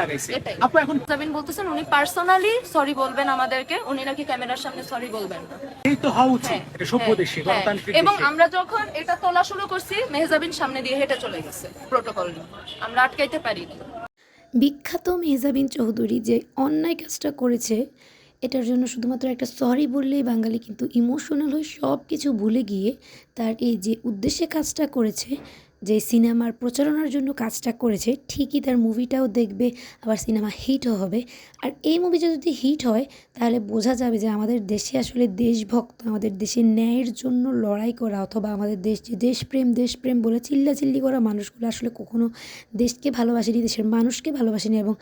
লাগাইছে। আপু এখন বলতেছেন উনি পার্সোনালি সরি বলবেন আমাদেরকে উনি নাকি ক্যামেরার সামনে সরি বলবেন এই তো হওয়া উচিত হ্যাঁ, এটা সভ্য হ্যাঁ, দেশে হ্যাঁ। গণতান্ত্রিক এবং আমরা যখন এটা তোলা শুরু করছি মেহজাবিন সামনে দিয়ে হেঁটে চলে গেছে প্রোটোকল আমরা আটকাইতে পারিনি। বিখ্যাত মেহজাবিন চৌধুরী যে অন্যায় কাজটা করেছে এটার জন্য শুধুমাত্র একটা সরি বললেই বাঙালি কিন্তু ইমোশনাল হয়ে সব কিছু ভুলে গিয়ে তার এই যে উদ্দেশ্যে কাজটা করেছে যে সিনেমার প্রচারণার জন্য কাজটা করেছে, ঠিকই তার মুভিটাও দেখবে, আবার সিনেমা হিটও হবে। আর এই মুভিটা যদি হিট হয়, তাহলে বোঝা যাবে যে আমাদের দেশে আসলে দেশভক্ত, আমাদের দেশের ন্যায়ের জন্য লড়াই করা অথবা আমাদের দেশ, যে দেশপ্রেম দেশপ্রেম বলে চিল্লাচিল্লি করা মানুষগুলো আসলে কখনো দেশকে ভালোবাসেনি, দেশের মানুষকে ভালোবাসেনি এবং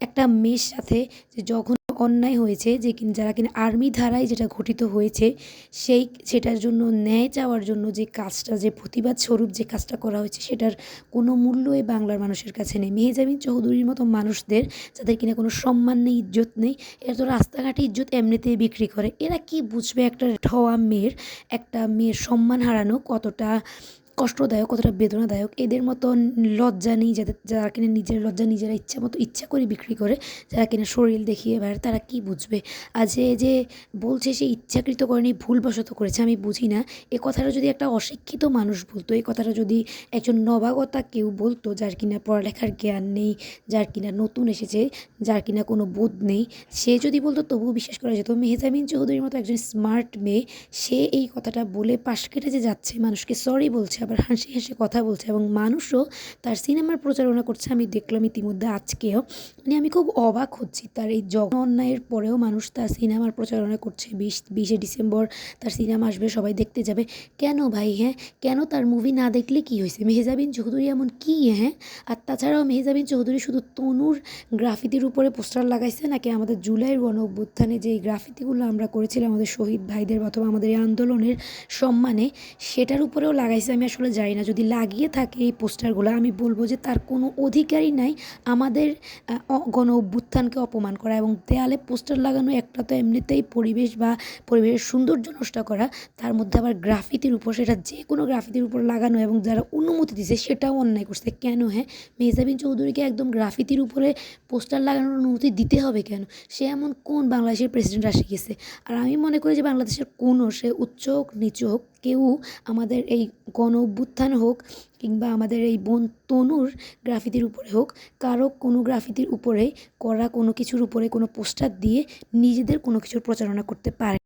একটা মেয়ের সাথে যে যখন অন্যায় হয়েছে যে যারা কিনা আর্মি ধারায় যেটা ঘটিত হয়েছে, সেই, সেটার জন্য ন্যায় চাওয়ার জন্য যে কাজটা, যে প্রতিবাদ স্বরূপ যে কাজটা করা হয়েছে, সেটার কোনো মূল্য এই বাংলার মানুষের কাছে নেই। মেহেজামিন চৌধুরীর মতো মানুষদের, যাদের কিনা কোনো সম্মান নেই, ইজ্জত নেই, এরা তো রাস্তাঘাটে ইজ্জত এমনিতেই বিক্রি করে। এরা কি বুঝবে একটা ঠওয়া মেয়ের, একটা মেয়ের সম্মান হারানো কতটা কষ্টদায়ক, কতটা বেদনাদায়ক, এদের মতো লজ্জা নেই যাদের যারা কিনা নিজের লজ্জা, নিজেরা ইচ্ছা মতো ইচ্ছা করে বিক্রি করে, যারা কিনা শরীর দেখিয়ে বেড়ায়, তারা কি বুঝবে? আজ এ যে বলছে সে ইচ্ছাকৃত করেনি, ভুলবশত করেছে, আমি বুঝি না। এ কথাটা যদি একটা অশিক্ষিত মানুষ বলতো এই কথাটা যদি একজন নবাগতা কেউ বলতো, যার কিনা পড়ালেখার জ্ঞান নেই, যার কিনা নতুন এসেছে, যার কিনা কোনো বোধ নেই, সে যদি বলতো, তবুও বিশ্বাস করা যেত। মেহজাবিন চৌধুরীর মতো একজন স্মার্ট মেয়ে, সে এই কথাটা বলে পাশ কেটে যে যাচ্ছে, মানুষকে সরি বলছে আবার হাসি হেসে কথা বলছে এবং মানুষও তার সিনেমার প্রচারণা করছে। আমি দেখলাম ইতিমধ্যে আজকেও। মানে আমি খুব অবাক হচ্ছি তার এই জন অন্যায়ের পরেও মানুষ তার সিনেমার প্রচারণা করছে। বিশ, বিশে ডিসেম্বর তার সিনেমা আসবে, সবাই দেখতে যাবে। কেন ভাই হ্যাঁ? কেন তার মুভি না দেখলে কি হয়েছে? মেহজাবিন চৌধুরী এমন কি হ্যাঁ? আর তাছাড়াও মেহজাবিন চৌধুরী শুধু তনুর গ্রাফিতির উপরে পোস্টার লাগাইছে নাকি আমাদের জুলাইয়ের গণ অভ্যুত্থানে যে গ্রাফিতিগুলো আমরা করেছিলাম আমাদের শহীদ ভাইদের অথবা আমাদের এই আন্দোলনের সম্মানে, সেটার উপরেও লাগাইছে। আমি আসলে জানি না। যদি লাগিয়ে থাকে এই পোস্টারগুলো, আমি বলব যে তার কোনো অধিকারই নাই আমাদের গণ অভ্যুত্থানকে অপমান করা এবং দেয়ালে পোস্টার লাগানো একটা তো এমনিতেই পরিবেশ বা পরিবেশের সৌন্দর্য নষ্ট করা, তার মধ্যে আবার গ্রাফিতির উপর, সেটা যে কোনো গ্রাফিতির উপর লাগানো এবং যারা অনুমতি দিছে সেটাও অন্যায় করছে। কেন হ্যাঁ? মেহজাবিন চৌধুরীকে একদম গ্রাফিতির উপরে পোস্টার লাগানোর অনুমতি দিতে হবে কেন? সে এমন কোন বাংলাদেশের প্রেসিডেন্ট আসে গেছে? আর আমি মনে করি যে বাংলাদেশের কোনো, সে উচ্চ হোক, নিচু হোক কেউ আমাদের এই গণ অভ্যুত্থান হোক কিংবা আমাদের এই বন তনুর গ্রাফিতির উপরে হোক, কারও কোনো গ্রাফিতির উপরে, করা কোনো কিছুর উপরে কোনো পোস্টার দিয়ে নিজেদের কোনো কিছুর প্রচারণা করতে পারে